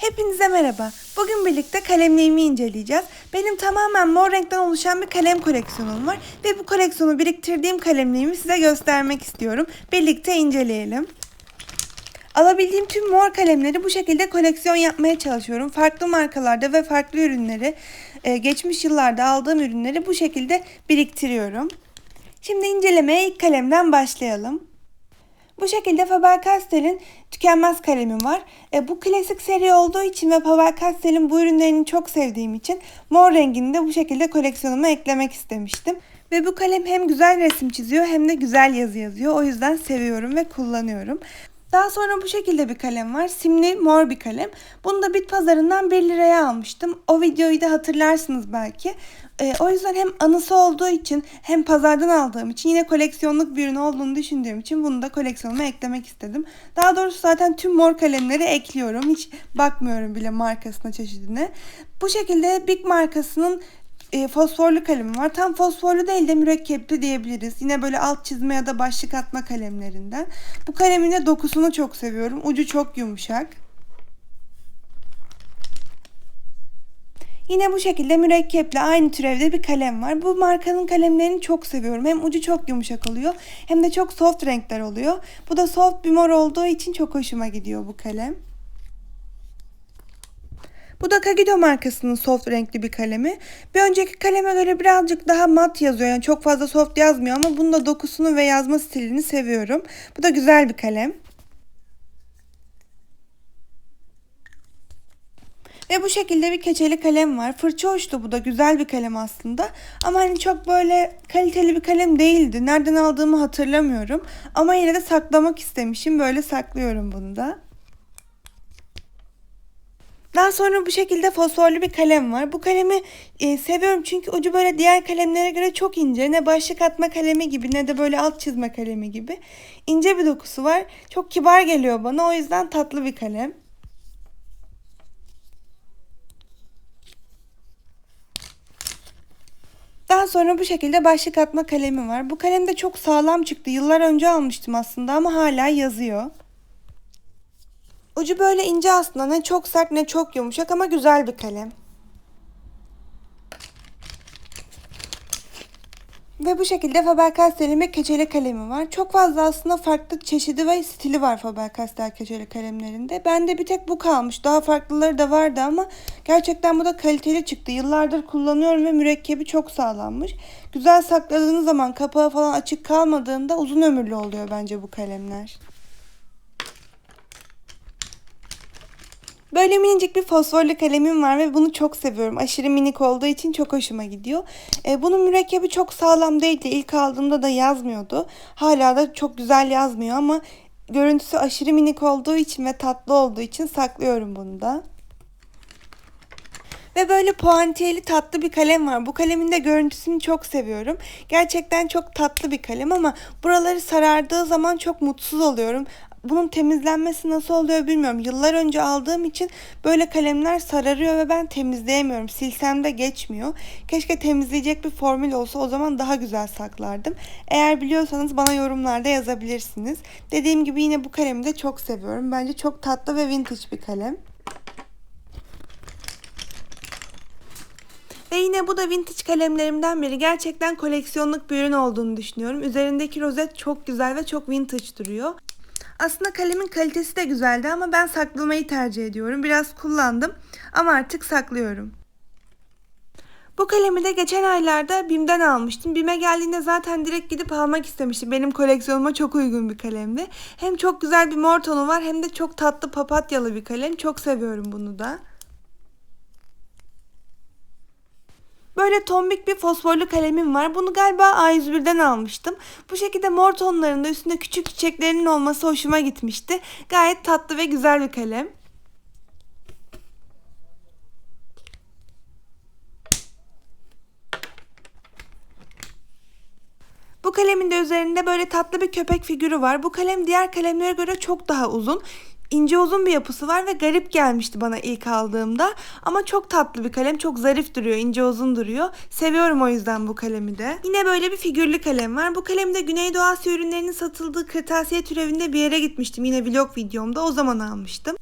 Hepinize merhaba. Bugün birlikte kalemliğimi inceleyeceğiz. Benim tamamen mor renkten oluşan bir kalem koleksiyonum var ve bu koleksiyonu biriktirdiğim kalemliğimi size göstermek istiyorum. Birlikte inceleyelim. Alabildiğim tüm mor kalemleri bu şekilde koleksiyon yapmaya çalışıyorum. Farklı markalarda ve farklı ürünleri, e, geçmiş yıllarda aldığım ürünleri bu şekilde biriktiriyorum. Şimdi incelemeye ilk kalemden başlayalım. Bu şekilde Faber-Castell'in tükenmez kalemi var. E, bu klasik seri olduğu için ve Faber-Castell'in bu ürünlerini çok sevdiğim için mor rengini de bu şekilde koleksiyonuma eklemek istemiştim. Ve bu kalem hem güzel resim çiziyor hem de güzel yazı yazıyor. O yüzden seviyorum ve kullanıyorum. Daha sonra bu şekilde bir kalem var. Simli mor bir kalem. Bunu da bit pazarından 1 liraya almıştım. O videoyu da hatırlarsınız belki. Ee, o yüzden hem anısı olduğu için hem pazardan aldığım için yine koleksiyonluk bir ürün olduğunu düşündüğüm için bunu da koleksiyonuma eklemek istedim. Daha doğrusu zaten tüm mor kalemleri ekliyorum. Hiç bakmıyorum bile markasına çeşidine. Bu şekilde Big markasının e, fosforlu kalemi var. Tam fosforlu değil de mürekkepli diyebiliriz. Yine böyle alt çizme ya da başlık atma kalemlerinden. Bu kalemin de dokusunu çok seviyorum. Ucu çok yumuşak. Yine bu şekilde mürekkepli aynı türevde bir kalem var. Bu markanın kalemlerini çok seviyorum. Hem ucu çok yumuşak oluyor hem de çok soft renkler oluyor. Bu da soft bir mor olduğu için çok hoşuma gidiyor bu kalem. Bu da Kagido markasının soft renkli bir kalemi. Bir önceki kaleme göre birazcık daha mat yazıyor. Yani çok fazla soft yazmıyor ama bunun da dokusunu ve yazma stilini seviyorum. Bu da güzel bir kalem. Ve bu şekilde bir keçeli kalem var. Fırça hoştu bu da güzel bir kalem aslında. Ama hani çok böyle kaliteli bir kalem değildi. Nereden aldığımı hatırlamıyorum. Ama yine de saklamak istemişim. Böyle saklıyorum bunu da. Daha sonra bu şekilde fosforlu bir kalem var. Bu kalemi e, seviyorum çünkü ucu böyle diğer kalemlere göre çok ince. Ne başlık atma kalemi gibi ne de böyle alt çizme kalemi gibi. İnce bir dokusu var. Çok kibar geliyor bana. O yüzden tatlı bir kalem. Daha sonra bu şekilde başlık atma kalemi var. Bu kalem de çok sağlam çıktı. Yıllar önce almıştım aslında ama hala yazıyor. Ucu böyle ince aslında ne çok sert ne çok yumuşak ama güzel bir kalem. Ve bu şekilde Faber-Castell'in bir keçeli kalemi var. Çok fazla aslında farklı çeşidi ve stili var Faber-Castell keçeli kalemlerinde. Bende bir tek bu kalmış. Daha farklıları da vardı ama gerçekten bu da kaliteli çıktı. Yıllardır kullanıyorum ve mürekkebi çok sağlammış. Güzel sakladığınız zaman kapağı falan açık kalmadığında uzun ömürlü oluyor bence bu kalemler. Böyle minicik bir fosforlu kalemim var ve bunu çok seviyorum. Aşırı minik olduğu için çok hoşuma gidiyor. E, bunun mürekkebi çok sağlam değildi. İlk aldığımda da yazmıyordu. Hala da çok güzel yazmıyor ama görüntüsü aşırı minik olduğu için ve tatlı olduğu için saklıyorum bunu da. Ve böyle puantiyeli tatlı bir kalem var. Bu kalemin de görüntüsünü çok seviyorum. Gerçekten çok tatlı bir kalem ama buraları sarardığı zaman çok mutsuz oluyorum bunun temizlenmesi nasıl oluyor bilmiyorum. Yıllar önce aldığım için böyle kalemler sararıyor ve ben temizleyemiyorum. Silsem de geçmiyor. Keşke temizleyecek bir formül olsa o zaman daha güzel saklardım. Eğer biliyorsanız bana yorumlarda yazabilirsiniz. Dediğim gibi yine bu kalemi de çok seviyorum. Bence çok tatlı ve vintage bir kalem. Ve yine bu da vintage kalemlerimden biri. Gerçekten koleksiyonluk bir ürün olduğunu düşünüyorum. Üzerindeki rozet çok güzel ve çok vintage duruyor. Aslında kalemin kalitesi de güzeldi ama ben saklamayı tercih ediyorum. Biraz kullandım ama artık saklıyorum. Bu kalemi de geçen aylarda BİM'den almıştım. BİM'e geldiğinde zaten direkt gidip almak istemiştim. Benim koleksiyonuma çok uygun bir kalemdi. Hem çok güzel bir mor tonu var hem de çok tatlı papatyalı bir kalem. Çok seviyorum bunu da. Böyle tombik bir fosforlu kalemim var. Bunu galiba A101'den almıştım. Bu şekilde mor tonlarında üstünde küçük çiçeklerinin olması hoşuma gitmişti. Gayet tatlı ve güzel bir kalem. Bu kalemin de üzerinde böyle tatlı bir köpek figürü var. Bu kalem diğer kalemlere göre çok daha uzun ince uzun bir yapısı var ve garip gelmişti bana ilk aldığımda. Ama çok tatlı bir kalem. Çok zarif duruyor. ince uzun duruyor. Seviyorum o yüzden bu kalemi de. Yine böyle bir figürlü kalem var. Bu kalemde Güneydoğu Asya ürünlerinin satıldığı kırtasiye türevinde bir yere gitmiştim. Yine vlog videomda. O zaman almıştım.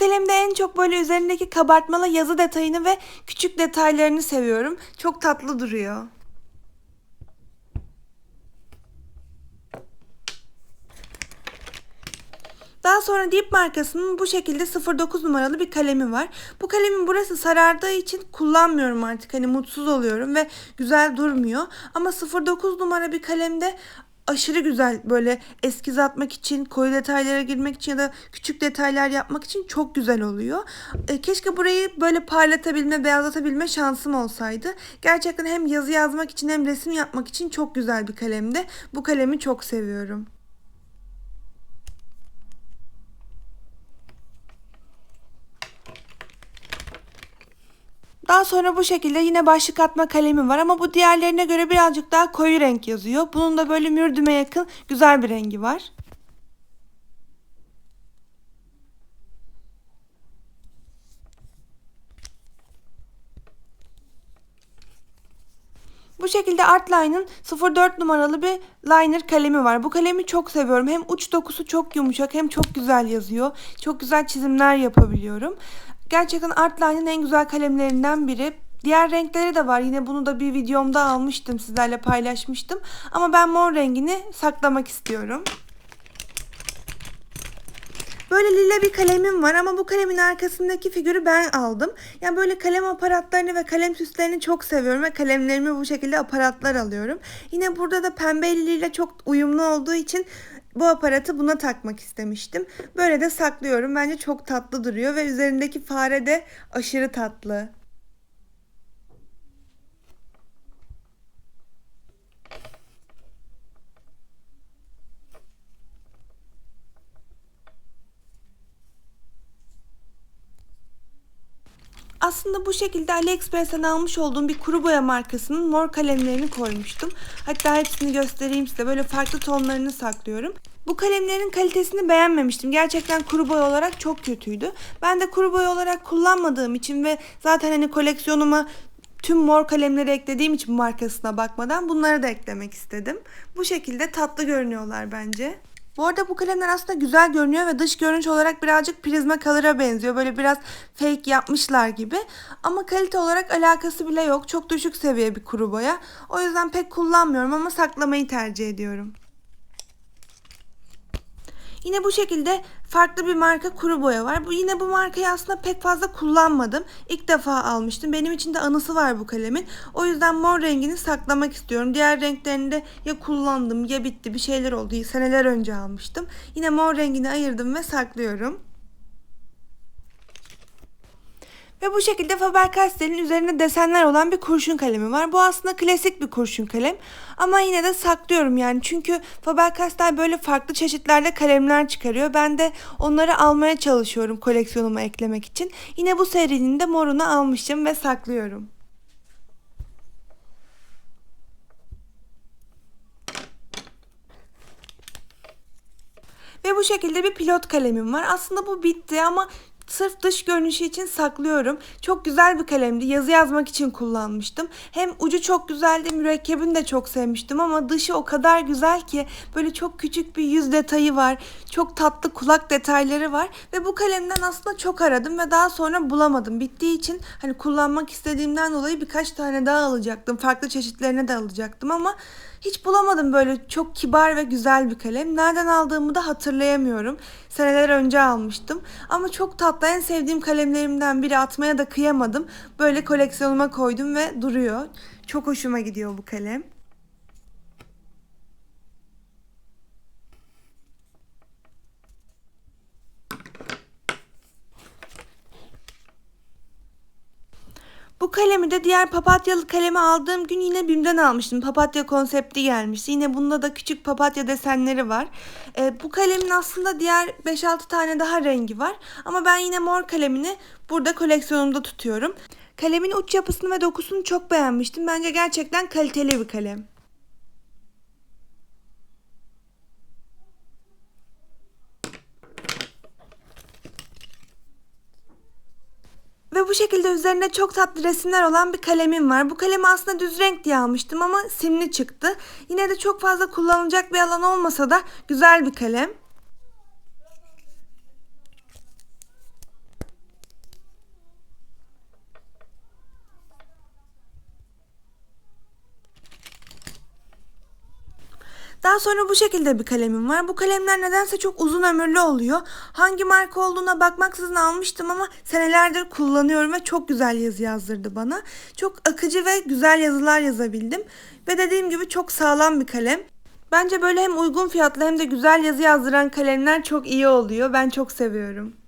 Kalemde en çok böyle üzerindeki kabartmalı yazı detayını ve küçük detaylarını seviyorum. Çok tatlı duruyor. Daha sonra Deep markasının bu şekilde 09 numaralı bir kalemi var. Bu kalemin burası sarardığı için kullanmıyorum artık. Hani mutsuz oluyorum ve güzel durmuyor. Ama 09 numara bir kalemde aşırı güzel böyle eskiz atmak için, koyu detaylara girmek için ya da küçük detaylar yapmak için çok güzel oluyor. E, keşke burayı böyle parlatabilme, beyazlatabilme şansım olsaydı. Gerçekten hem yazı yazmak için hem resim yapmak için çok güzel bir kalemdi. Bu kalemi çok seviyorum. Daha sonra bu şekilde yine başlık atma kalemi var ama bu diğerlerine göre birazcık daha koyu renk yazıyor. Bunun da böyle mürdüme yakın güzel bir rengi var. Bu şekilde Artline'ın 04 numaralı bir liner kalemi var. Bu kalemi çok seviyorum. Hem uç dokusu çok yumuşak hem çok güzel yazıyor. Çok güzel çizimler yapabiliyorum. Gerçekten Artline'ın en güzel kalemlerinden biri. Diğer renkleri de var. Yine bunu da bir videomda almıştım. Sizlerle paylaşmıştım. Ama ben mor rengini saklamak istiyorum. Böyle lila bir kalemim var ama bu kalemin arkasındaki figürü ben aldım. Yani böyle kalem aparatlarını ve kalem süslerini çok seviyorum ve kalemlerimi bu şekilde aparatlar alıyorum. Yine burada da pembe lila çok uyumlu olduğu için bu aparatı buna takmak istemiştim. Böyle de saklıyorum. Bence çok tatlı duruyor ve üzerindeki fare de aşırı tatlı. Aslında bu şekilde AliExpress'ten almış olduğum bir kuru boya markasının mor kalemlerini koymuştum. Hatta hepsini göstereyim size. Böyle farklı tonlarını saklıyorum. Bu kalemlerin kalitesini beğenmemiştim. Gerçekten kuru boya olarak çok kötüydü. Ben de kuru boya olarak kullanmadığım için ve zaten hani koleksiyonuma tüm mor kalemleri eklediğim için markasına bakmadan bunları da eklemek istedim. Bu şekilde tatlı görünüyorlar bence. Bu arada bu kalemler aslında güzel görünüyor ve dış görünüş olarak birazcık prizma color'a benziyor. Böyle biraz fake yapmışlar gibi. Ama kalite olarak alakası bile yok. Çok düşük seviye bir kuru boya. O yüzden pek kullanmıyorum ama saklamayı tercih ediyorum. Yine bu şekilde farklı bir marka kuru boya var. Bu yine bu markayı aslında pek fazla kullanmadım. İlk defa almıştım. Benim için de anısı var bu kalemin. O yüzden mor rengini saklamak istiyorum. Diğer renklerini de ya kullandım ya bitti bir şeyler oldu. Seneler önce almıştım. Yine mor rengini ayırdım ve saklıyorum. Ve bu şekilde Faber-Castell'in üzerinde desenler olan bir kurşun kalemi var. Bu aslında klasik bir kurşun kalem. Ama yine de saklıyorum yani. Çünkü Faber-Castell böyle farklı çeşitlerde kalemler çıkarıyor. Ben de onları almaya çalışıyorum koleksiyonuma eklemek için. Yine bu serinin de morunu almışım ve saklıyorum. Ve bu şekilde bir pilot kalemim var. Aslında bu bitti ama Sırf dış görünüşü için saklıyorum. Çok güzel bir kalemdi. Yazı yazmak için kullanmıştım. Hem ucu çok güzeldi, mürekkebini de çok sevmiştim ama dışı o kadar güzel ki böyle çok küçük bir yüz detayı var. Çok tatlı kulak detayları var ve bu kalemden aslında çok aradım ve daha sonra bulamadım. Bittiği için hani kullanmak istediğimden dolayı birkaç tane daha alacaktım. Farklı çeşitlerine de alacaktım ama hiç bulamadım böyle çok kibar ve güzel bir kalem. Nereden aldığımı da hatırlayamıyorum. Seneler önce almıştım. Ama çok tatlı en sevdiğim kalemlerimden biri atmaya da kıyamadım. Böyle koleksiyonuma koydum ve duruyor. Çok hoşuma gidiyor bu kalem. Bu kalemi de diğer papatyalı kalemi aldığım gün yine BİM'den almıştım. Papatya konsepti gelmişti. Yine bunda da küçük papatya desenleri var. E, bu kalemin aslında diğer 5-6 tane daha rengi var. Ama ben yine mor kalemini burada koleksiyonumda tutuyorum. Kalemin uç yapısını ve dokusunu çok beğenmiştim. Bence gerçekten kaliteli bir kalem. Ve bu şekilde üzerinde çok tatlı resimler olan bir kalemim var. Bu kalemi aslında düz renk diye almıştım ama simli çıktı. Yine de çok fazla kullanılacak bir alan olmasa da güzel bir kalem. Daha sonra bu şekilde bir kalemim var. Bu kalemler nedense çok uzun ömürlü oluyor. Hangi marka olduğuna bakmaksızın almıştım ama senelerdir kullanıyorum ve çok güzel yazı yazdırdı bana. Çok akıcı ve güzel yazılar yazabildim. Ve dediğim gibi çok sağlam bir kalem. Bence böyle hem uygun fiyatlı hem de güzel yazı yazdıran kalemler çok iyi oluyor. Ben çok seviyorum.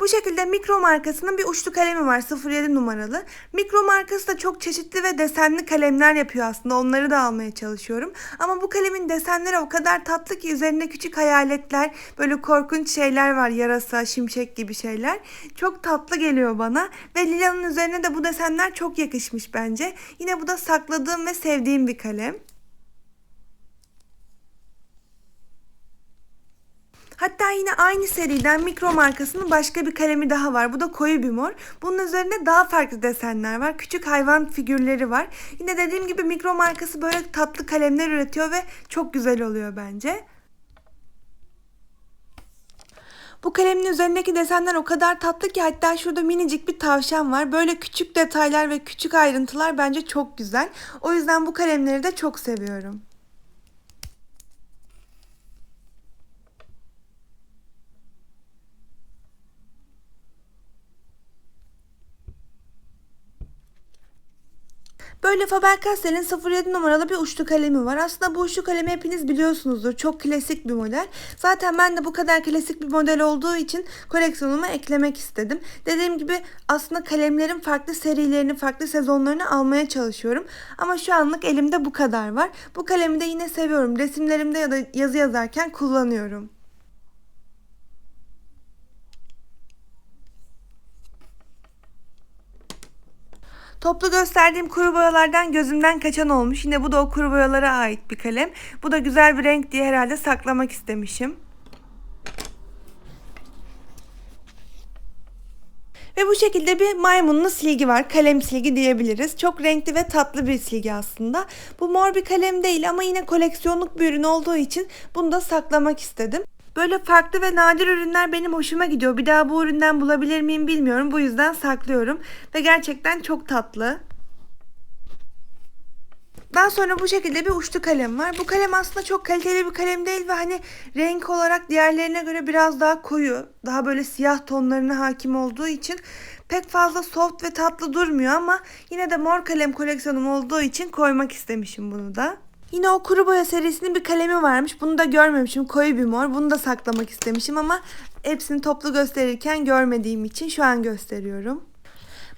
Bu şekilde Mikro markasının bir uçlu kalemi var 07 numaralı. Mikro markası da çok çeşitli ve desenli kalemler yapıyor aslında. Onları da almaya çalışıyorum. Ama bu kalemin desenleri o kadar tatlı ki üzerinde küçük hayaletler, böyle korkunç şeyler var. Yarasa, şimşek gibi şeyler. Çok tatlı geliyor bana ve Lila'nın üzerine de bu desenler çok yakışmış bence. Yine bu da sakladığım ve sevdiğim bir kalem. Hatta yine aynı seriden mikro markasının başka bir kalemi daha var. Bu da koyu bir mor. Bunun üzerinde daha farklı desenler var. Küçük hayvan figürleri var. Yine dediğim gibi mikro markası böyle tatlı kalemler üretiyor ve çok güzel oluyor bence. Bu kalemin üzerindeki desenler o kadar tatlı ki hatta şurada minicik bir tavşan var. Böyle küçük detaylar ve küçük ayrıntılar bence çok güzel. O yüzden bu kalemleri de çok seviyorum. Böyle Faber-Castell'in 07 numaralı bir uçlu kalemi var. Aslında bu uçlu kalemi hepiniz biliyorsunuzdur. Çok klasik bir model. Zaten ben de bu kadar klasik bir model olduğu için koleksiyonuma eklemek istedim. Dediğim gibi aslında kalemlerin farklı serilerini, farklı sezonlarını almaya çalışıyorum. Ama şu anlık elimde bu kadar var. Bu kalemi de yine seviyorum. Resimlerimde ya da yazı yazarken kullanıyorum. Toplu gösterdiğim kuru boyalardan gözümden kaçan olmuş. Yine bu da o kuru boyalara ait bir kalem. Bu da güzel bir renk diye herhalde saklamak istemişim. Ve bu şekilde bir maymunlu silgi var. Kalem silgi diyebiliriz. Çok renkli ve tatlı bir silgi aslında. Bu mor bir kalem değil ama yine koleksiyonluk bir ürün olduğu için bunu da saklamak istedim. Böyle farklı ve nadir ürünler benim hoşuma gidiyor. Bir daha bu üründen bulabilir miyim bilmiyorum. Bu yüzden saklıyorum. Ve gerçekten çok tatlı. Daha sonra bu şekilde bir uçlu kalem var. Bu kalem aslında çok kaliteli bir kalem değil ve hani renk olarak diğerlerine göre biraz daha koyu. Daha böyle siyah tonlarına hakim olduğu için pek fazla soft ve tatlı durmuyor ama yine de mor kalem koleksiyonum olduğu için koymak istemişim bunu da. Yine o kuru boya serisinin bir kalemi varmış. Bunu da görmemişim. Koyu bir mor. Bunu da saklamak istemişim ama hepsini toplu gösterirken görmediğim için şu an gösteriyorum.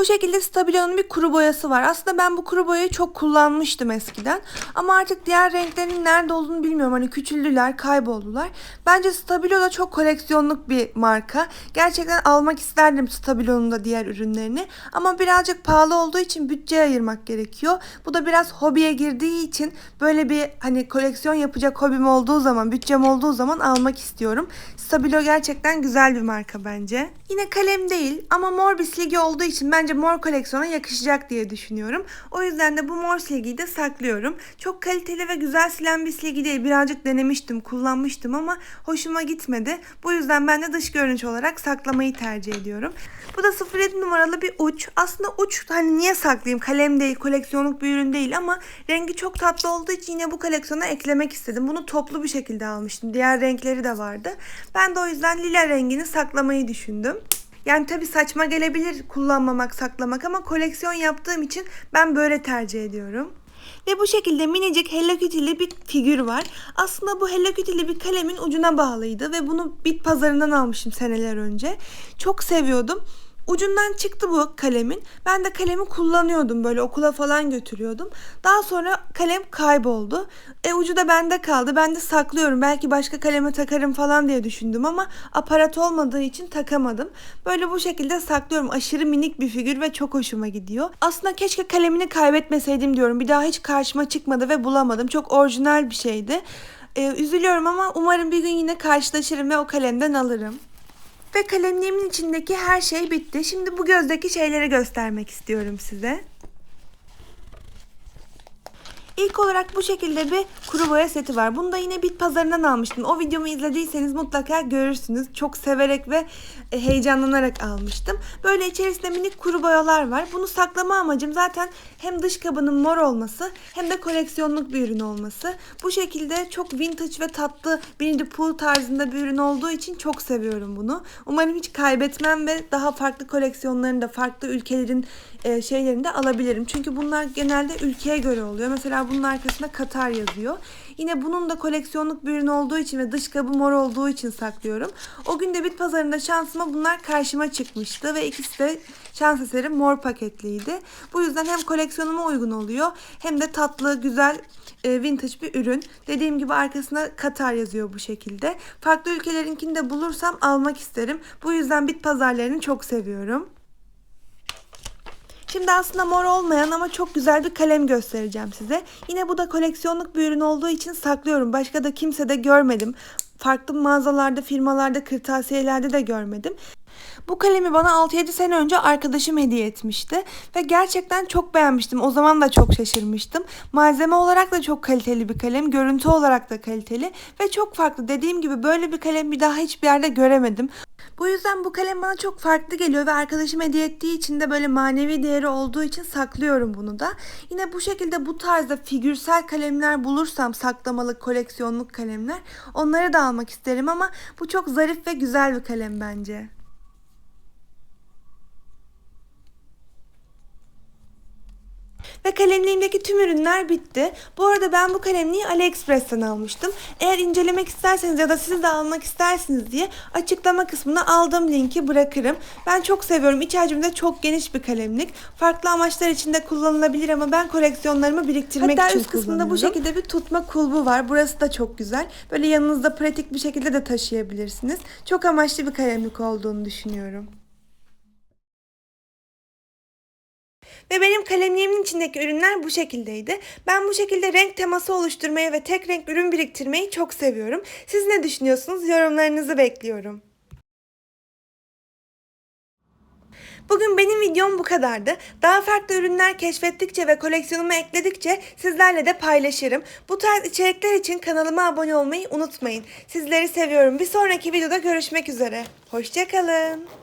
Bu şekilde Stabilo'nun bir kuru boyası var. Aslında ben bu kuru boyayı çok kullanmıştım eskiden. Ama artık diğer renklerin nerede olduğunu bilmiyorum. Hani küçüldüler, kayboldular. Bence Stabilo da çok koleksiyonluk bir marka. Gerçekten almak isterdim Stabilo'nun da diğer ürünlerini. Ama birazcık pahalı olduğu için bütçe ayırmak gerekiyor. Bu da biraz hobiye girdiği için böyle bir hani koleksiyon yapacak hobim olduğu zaman, bütçem olduğu zaman almak istiyorum. Stabilo gerçekten güzel bir marka bence. Yine kalem değil ama mor bir olduğu için bence mor koleksiyona yakışacak diye düşünüyorum. O yüzden de bu mor silgiyi de saklıyorum. Çok kaliteli ve güzel silen bir silgi değil. Birazcık denemiştim, kullanmıştım ama hoşuma gitmedi. Bu yüzden ben de dış görünüş olarak saklamayı tercih ediyorum. Bu da 07 numaralı bir uç. Aslında uç hani niye saklayayım? Kalem değil, koleksiyonluk bir ürün değil ama rengi çok tatlı olduğu için yine bu koleksiyona eklemek istedim. Bunu toplu bir şekilde almıştım. Diğer renkleri de vardı. Ben de o yüzden lila rengini saklamayı düşündüm. Yani tabi saçma gelebilir kullanmamak, saklamak ama koleksiyon yaptığım için ben böyle tercih ediyorum. Ve bu şekilde minicik Hello Kitty'li bir figür var. Aslında bu Hello Kitty'li bir kalemin ucuna bağlıydı ve bunu bit pazarından almışım seneler önce. Çok seviyordum. Ucundan çıktı bu kalemin. Ben de kalemi kullanıyordum böyle okula falan götürüyordum. Daha sonra kalem kayboldu. E ucu da bende kaldı. Ben de saklıyorum. Belki başka kaleme takarım falan diye düşündüm ama aparat olmadığı için takamadım. Böyle bu şekilde saklıyorum. Aşırı minik bir figür ve çok hoşuma gidiyor. Aslında keşke kalemini kaybetmeseydim diyorum. Bir daha hiç karşıma çıkmadı ve bulamadım. Çok orijinal bir şeydi. E, üzülüyorum ama umarım bir gün yine karşılaşırım ve o kalemden alırım. Ve kalemliğimin içindeki her şey bitti. Şimdi bu gözdeki şeyleri göstermek istiyorum size. İlk olarak bu şekilde bir kuru boya seti var. Bunu da yine bit pazarından almıştım. O videomu izlediyseniz mutlaka görürsünüz. Çok severek ve e, heyecanlanarak almıştım. Böyle içerisinde minik kuru boyalar var. Bunu saklama amacım zaten hem dış kabının mor olması hem de koleksiyonluk bir ürün olması. Bu şekilde çok vintage ve tatlı the Pooh tarzında bir ürün olduğu için çok seviyorum bunu. Umarım hiç kaybetmem ve daha farklı koleksiyonlarını da farklı ülkelerin e, şeylerini alabilirim. Çünkü bunlar genelde ülkeye göre oluyor. Mesela bunun arkasında Katar yazıyor. Yine bunun da koleksiyonluk bir ürün olduğu için ve dış kabı mor olduğu için saklıyorum. O gün de bit pazarında şansıma bunlar karşıma çıkmıştı ve ikisi de şans eseri mor paketliydi. Bu yüzden hem koleksiyonuma uygun oluyor hem de tatlı, güzel, e, vintage bir ürün. Dediğim gibi arkasında Katar yazıyor bu şekilde. Farklı ülkelerinkini de bulursam almak isterim. Bu yüzden bit pazarlarını çok seviyorum. Şimdi aslında mor olmayan ama çok güzel bir kalem göstereceğim size. Yine bu da koleksiyonluk bir ürün olduğu için saklıyorum. Başka da kimse de görmedim. Farklı mağazalarda, firmalarda, kırtasiyelerde de görmedim. Bu kalemi bana 6-7 sene önce arkadaşım hediye etmişti ve gerçekten çok beğenmiştim. O zaman da çok şaşırmıştım. Malzeme olarak da çok kaliteli bir kalem, görüntü olarak da kaliteli ve çok farklı. Dediğim gibi böyle bir kalem bir daha hiçbir yerde göremedim. Bu yüzden bu kalem bana çok farklı geliyor ve arkadaşım hediye ettiği için de böyle manevi değeri olduğu için saklıyorum bunu da. Yine bu şekilde bu tarzda figürsel kalemler bulursam saklamalık, koleksiyonluk kalemler onları da almak isterim ama bu çok zarif ve güzel bir kalem bence. Ve kalemliğimdeki tüm ürünler bitti. Bu arada ben bu kalemliği AliExpress'ten almıştım. Eğer incelemek isterseniz ya da siz de almak istersiniz diye açıklama kısmına aldığım linki bırakırım. Ben çok seviyorum. İç hacimde çok geniş bir kalemlik. Farklı amaçlar için de kullanılabilir ama ben koleksiyonlarımı biriktirmek Hatta için üst kısmında bu şekilde bir tutma kulbu var. Burası da çok güzel. Böyle yanınızda pratik bir şekilde de taşıyabilirsiniz. Çok amaçlı bir kalemlik olduğunu düşünüyorum. Ve benim kalemliğimin içindeki ürünler bu şekildeydi. Ben bu şekilde renk teması oluşturmayı ve tek renk ürün biriktirmeyi çok seviyorum. Siz ne düşünüyorsunuz? Yorumlarınızı bekliyorum. Bugün benim videom bu kadardı. Daha farklı ürünler keşfettikçe ve koleksiyonuma ekledikçe sizlerle de paylaşırım. Bu tarz içerikler için kanalıma abone olmayı unutmayın. Sizleri seviyorum. Bir sonraki videoda görüşmek üzere. Hoşçakalın.